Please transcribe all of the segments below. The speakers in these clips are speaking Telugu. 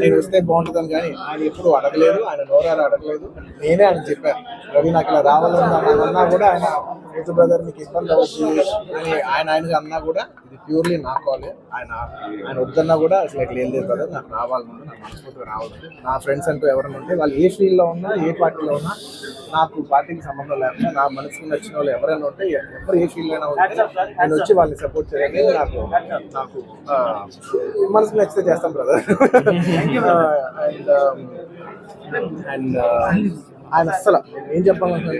నేను వస్తే బాగుంటుందని కానీ ఆయన ఎప్పుడు అడగలేదు ఆయన నోరారు అడగలేదు. నేనే ఆయన చెప్పాను రవి నాకు ఇలా రావాలని అన్నా కూడా ఆయన రైతు బ్రదర్ మీకు ఇబ్బంది అవుతుంది అని ఆయన ఆయనకి అన్నా కూడా ఇది ప్యూర్లీ నా కాలే ఆయన ఆయన వద్దన్నా కూడా అసలు ఇట్లా ఏం లేదు బ్రదర్ నాకు రావాలనుంది నాకు మనస్ఫూర్తిగా రావాలి నా ఫ్రెండ్స్ అంటూ ఎవరైనా ఉంటే వాళ్ళు ఏ ఫీల్డ్లో ఉన్నా ఏ పార్టీలో ఉన్నా నాకు పార్టీకి సంబంధం లేకుండా నా మనసుకు నచ్చిన వాళ్ళు ఎవరైనా ఉంటే ఎవరు ఏ ఫీల్డ్ అయినా ఉంటే నేను వచ్చి వాళ్ళని సపోర్ట్ చేయాలని నాకు నాకు మనసుకు నచ్చితే చేస్తాం బ్రదర్ అండ్ అండ్ ఆయన అస్సలు నేను ఏం చెప్పాలంటే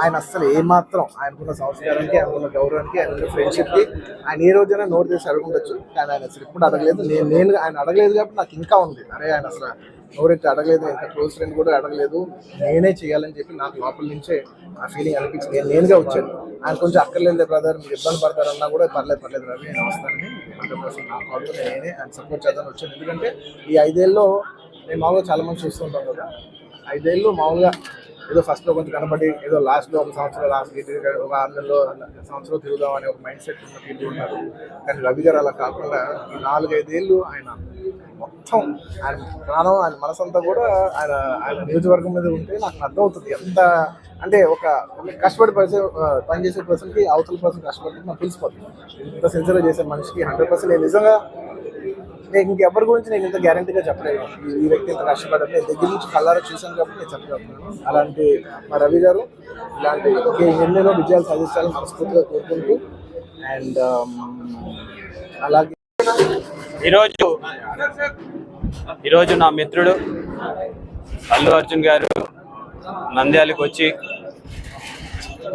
ఆయన అస్సలు ఏమాత్రం ఆయనకున్న సంస్కారానికి ఆయనకున్న గౌరవానికి ఆయనకున్న ఫ్రెండ్షిప్కి ఆయన ఏ రోజైనా నోట్ చేసి అడుగుండొచ్చు కానీ ఆయన అసలు ఎప్పుడు అడగలేదు. నేను నేను ఆయన అడగలేదు కాబట్టి నాకు ఇంకా ఉంది. అరే ఆయన అసలు నోరెత్తి అడగలేదు. ఎంత క్లోజ్ ఫ్రెండ్ కూడా అడగలేదు. నేనే చేయాలని చెప్పి నాకు లోపల నుంచే ఆ ఫీలింగ్ అనిపించింది. నేను నేనుగా వచ్చాను. ఆయన కొంచెం అక్కర్లేదు బ్రదర్ మీరు ఇబ్బంది పడతారన్నా కూడా పర్లేదు పర్లేదు రవి నేను వస్తానని హండ్రెడ్ పర్సెంట్ నా కాల్ నేనే ఆయన సపోర్ట్ చేద్దామని వచ్చాను. ఎందుకంటే ఈ ఐదేళ్ళలో నేను మామూలుగా చాలా మంది చూస్తుంటాం కదా. ఐదేళ్ళు మామూలుగా ఏదో ఫస్ట్లో కొంచెం కనబడి ఏదో లాస్ట్లో ఒక సంవత్సరం లాస్ట్ ఒక ఆరు నెలలో సంవత్సరం తిరుగుదాం అనే ఒక మైండ్ సెట్ ఉన్న పీపుల్ ఉన్నారు. కానీ రవి గారు అలా కాకుండా ఈ నాలుగైదేళ్ళు ఆయన మొత్తం ఆయన ప్రాణం ఆయన మనసంతా కూడా ఆయన ఆయన నియోజకవర్గం మీద ఉంటే నాకు అర్థమవుతుంది ఎంత అంటే ఒక ఒక కష్టపడి పర్సన్ పనిచేసే పర్సన్కి అవతల పర్సన్ కష్టపడి నాకు తెలిసిపోతుంది ఇంత సిన్సియర్గా చేసే మనిషికి హండ్రెడ్ పర్సెంట్ నిజంగా నేను ఇంకెవరి గురించి నేను ఇంత గ్యారంటీగా చెప్పలేదు ఈ- వ్యక్తి ఇంత కష్టపడ్డారు నేను దగ్గర నుంచి కళ్ళారా చూశాను కాబట్టి నేను చెప్పగలుగుతున్నాను. అలాంటి మా రవి గారు ఇలాంటి ఎన్నెన్నో విజయాలు సాధించాలని మనస్ఫూర్తిగా కోరుకుంటూ అండ్ um, అలాగే ఈరోజు ఈరోజు నా మిత్రుడు అల్లు అర్జున్ గారు నంద్యాలకు వచ్చి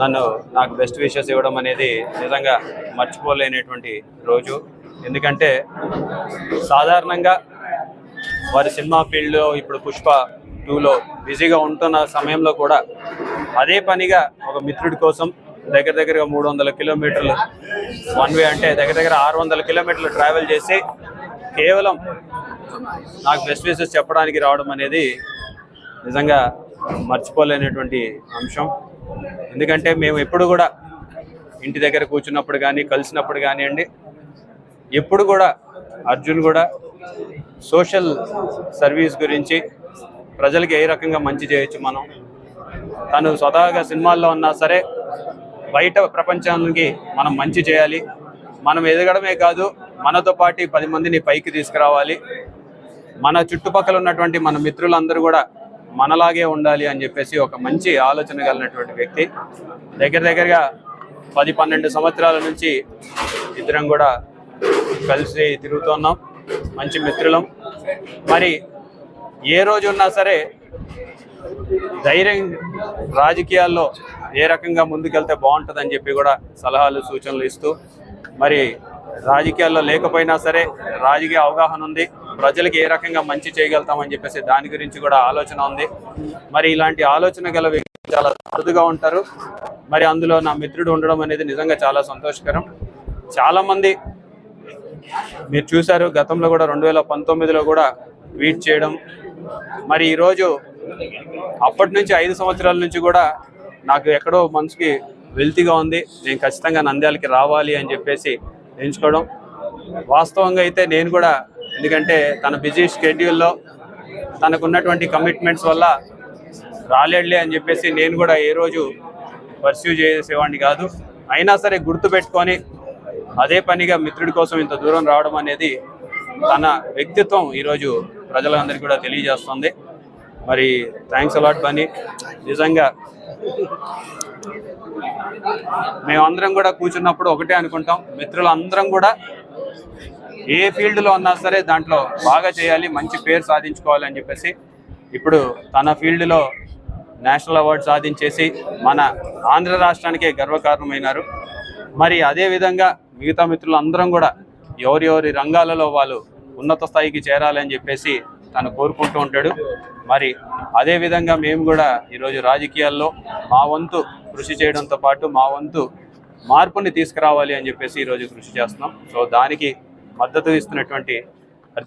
నన్ను నాకు బెస్ట్ విషెస్ ఇవ్వడం అనేది నిజంగా మర్చిపోలేనటువంటి రోజు. ఎందుకంటే సాధారణంగా వారి సినిమా ఫీల్డ్లో ఇప్పుడు పుష్ప టూలో బిజీగా ఉంటున్న సమయంలో కూడా అదే పనిగా ఒక మిత్రుడి కోసం దగ్గర దగ్గరగా మూడు వందల కిలోమీటర్లు వన్ వే అంటే దగ్గర దగ్గర ఆరు వందల కిలోమీటర్లు ట్రావెల్ చేసి కేవలం నాకు బెస్ట్ విషెస్ చెప్పడానికి రావడం అనేది నిజంగా మర్చిపోలేనటువంటి అంశం. ఎందుకంటే మేము ఎప్పుడు కూడా ఇంటి దగ్గర కూర్చున్నప్పుడు కానీ కలిసినప్పుడు కానివ్వండి ఎప్పుడు కూడా అర్జున్ కూడా సోషల్ సర్వీస్ గురించి ప్రజలకి ఏ రకంగా మంచి చేయొచ్చు మనం? తను స్వతహాగా సినిమాల్లో ఉన్నా సరే బయట ప్రపంచానికి మనం మంచి చేయాలి. మనం ఎదగడమే కాదు మనతో పాటు పది మందిని పైకి తీసుకురావాలి. మన చుట్టుపక్కల ఉన్నటువంటి మన మిత్రులందరూ కూడా మనలాగే ఉండాలి అని చెప్పేసి ఒక మంచి ఆలోచన కలిగినటువంటి వ్యక్తి. దగ్గర దగ్గరగా పది పన్నెండు సంవత్సరాల నుంచి ఇద్దరం కూడా కలిసి తిరుగుతున్నాం మంచి మిత్రులం. మరి ఏ రోజు ఉన్నా సరే ధైర్యం రాజకీయాల్లో ఏ రకంగా ముందుకెళ్తే బాగుంటుందని చెప్పి కూడా సలహాలు సూచనలు ఇస్తూ మరి రాజకీయాల్లో లేకపోయినా సరే రాజకీయ అవగాహన ఉంది. ప్రజలకు ఏ రకంగా మంచి చేయగలుగుతామని చెప్పేసి దాని గురించి కూడా ఆలోచన ఉంది. మరి ఇలాంటి ఆలోచన గల వ్యక్తులు చాలా అరుదుగా ఉంటారు. మరి అందులో నా మిత్రుడు ఉండడం అనేది నిజంగా చాలా సంతోషకరం. చాలామంది మీరు చూశారు గతంలో కూడా రెండు వేల పంతొమ్మిదిలో కూడా ట్వీట్ చేయడం. మరి ఈరోజు అప్పటి నుంచి ఐదు సంవత్సరాల నుంచి కూడా నాకు ఎక్కడో మనసుకి వెల్తీగా ఉంది. నేను ఖచ్చితంగా నంద్యాలకి రావాలి అని చెప్పేసి ఎంచుకోవడం. వాస్తవంగా అయితే నేను కూడా ఎందుకంటే తన బిజీ షెడ్యూల్లో తనకున్నటువంటి కమిట్మెంట్స్ వల్ల రాలేడులే అని చెప్పేసి నేను కూడా ఏ రోజు పర్స్యూ చేసేవాడిని కాదు. అయినా సరే గుర్తుపెట్టుకొని అదే పనిగా మిత్రుడి కోసం ఇంత దూరం రావడం అనేది తన వ్యక్తిత్వం ఈరోజు ప్రజలందరికీ కూడా తెలియజేస్తుంది. మరి థ్యాంక్స్ అలాట్ బని నిజంగా మేమందరం కూడా కూర్చున్నప్పుడు ఒకటే అనుకుంటాం. మిత్రులందరం కూడా ఏ ఫీల్డ్లో ఉన్నా సరే దాంట్లో బాగా చేయాలి మంచి పేరు సాధించుకోవాలి అని చెప్పేసి ఇప్పుడు తన ఫీల్డ్లో నేషనల్ అవార్డు సాధించేసి మన ఆంధ్ర రాష్ట్రానికే గర్వకారణమైనారు. మరి అదే విధంగా మిగతా మిత్రులందరం కూడా ఎవరి ఎవరి రంగాలలో వాళ్ళు ఉన్నత స్థాయికి చేరాలని చెప్పేసి తను కోరుకుంటూ ఉంటాడు. మరి అదే విధంగా మేము కూడా ఈరోజు రాజకీయాల్లో మా వంతు కృషి చేయడంతో పాటు మా వంతు మార్పుని తీసుకురావాలి అని చెప్పేసి ఈరోజు కృషి చేస్తున్నాం. సో దానికి మద్దతు ఇస్తున్నటువంటి